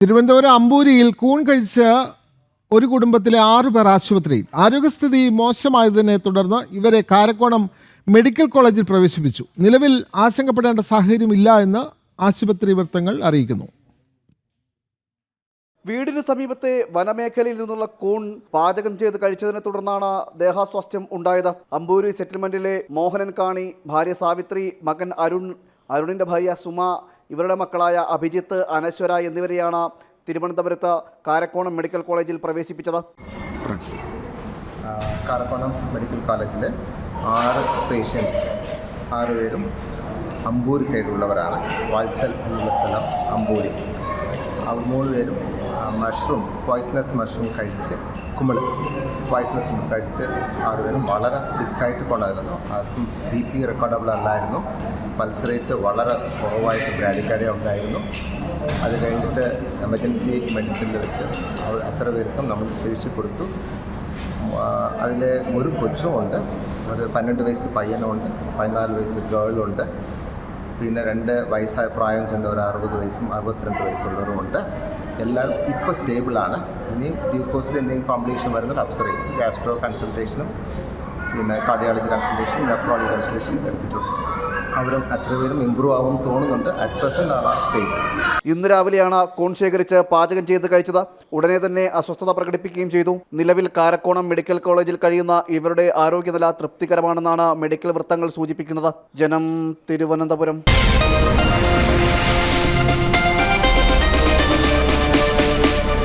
തിരുവനന്തപുരം അമ്പൂരിയിൽ കൂൺ കഴിച്ച ഒരു കുടുംബത്തിലെ ആറു പേർ ആശുപത്രിയിൽ. ആരോഗ്യസ്ഥിതി മോശമായതിനെ തുടർന്ന് ഇവരെ കാരക്കോണം മെഡിക്കൽ കോളേജിൽ പ്രവേശിപ്പിച്ചു. നിലവിൽ ആശങ്കപ്പെടേണ്ട സാഹചര്യമില്ല എന്ന് ആശുപത്രി വൃത്തങ്ങൾ അറിയിക്കുന്നു. വീടിന് സമീപത്തെ വനമേഖലയിൽ നിന്നുള്ള കൂൺ പാചകം ചെയ്ത് കഴിച്ചതിനെ തുടർന്നാണ് ദേഹാസ്വാസ്ഥ്യം ഉണ്ടായത്. അമ്പൂരി സെറ്റിൽമെന്റിലെ മോഹനൻ കാണി ഭാര്യ സാവിത്രി മകൻ അരുൺ അരുണിന്റെ ഭാര്യ സുമ ഇവരുടെ മക്കളായ അഭിജിത്ത് അനശ്വര എന്നിവരെയാണ് തിരുവനന്തപുരത്ത് കാരക്കോണം മെഡിക്കൽ കോളേജിൽ പ്രവേശിപ്പിച്ചത്. കാരക്കോണം മെഡിക്കൽ കോളേജിൽ ആറ് പേഷ്യൻസ് ആറ് പേരും അമ്പൂരി സൈഡിലുള്ളവരാണ് വാത്സൽ എന്നുള്ള സ്ഥലം അമ്പൂരി. മൂന്ന് പേരും മഷ്റൂം പോയ്സണസ് മഷ്റൂം കഴിച്ച് കുമ്പിൾ പോയ്സണസ് കഴിച്ച് ആറുപേരും വളരെ സിക്കായിട്ട് കൊണ്ടായിരുന്നു ആർക്കും ബി പി റെക്കോർഡബിൾ അല്ലായിരുന്നു. പൾസ് റേറ്റ് വളരെ കുറവായിട്ട് ബ്രാഡിക്കാരിയ ഉണ്ടായിരുന്നു. അത് കഴിഞ്ഞിട്ട് എമർജൻസി മെഡിസിനിൽ വെച്ച് അവർ അത്ര പേർക്കും നമ്മൾ ചികിത്സ കൊടുത്തു. അതിൽ ഒരു കൊച്ചുമുണ്ട്. ഒരു പന്ത്രണ്ട് വയസ്സ് പയ്യനുണ്ട് പതിനാല് വയസ്സ് ഗേളുണ്ട്. പിന്നെ രണ്ട് വയസ്സായ പ്രായം ചെന്ന ഒരു അറുപത് വയസ്സും അറുപത്തിരണ്ട് വയസ്സുള്ളവരുമുണ്ട് എല്ലാം ഇപ്പോൾ സ്റ്റേബിളാണ് ഇനി ഗ്ലൂക്കോസിൽ എന്തെങ്കിലും കോംപ്ലിക്കേഷൻ വരുന്നത് ചെയ്യും. ഗ്യാസ്ട്രോ കൺസൾട്ടേഷനും പിന്നെ കാർഡിയോളജി കൺസൾട്ടേഷനും നെഫ്രോളജി കൺസൾട്ടേഷനും എടുത്തിട്ടുണ്ട്. അവരും അത്ര പേരും ഇമ്പ്രൂവ് ആവും തോന്നുന്നുണ്ട്. അറ്റ് പ്രസന്റ് ആണ് ആ സ്റ്റേറ്റ് ഇന്ന് രാവിലെയാണ് കൂൺ ശേഖരിച്ച് പാചകം ചെയ്ത് കഴിച്ചത്. ഉടനെ തന്നെ അസ്വസ്ഥത പ്രകടിപ്പിക്കുകയും ചെയ്തു. നിലവിൽ കാരക്കോണം മെഡിക്കൽ കോളേജിൽ കഴിയുന്ന ഇവരുടെ ആരോഗ്യനില തൃപ്തികരമാണെന്നാണ് മെഡിക്കൽ വൃത്തങ്ങൾ സൂചിപ്പിക്കുന്നത്. ജനം തിരുവനന്തപുരം.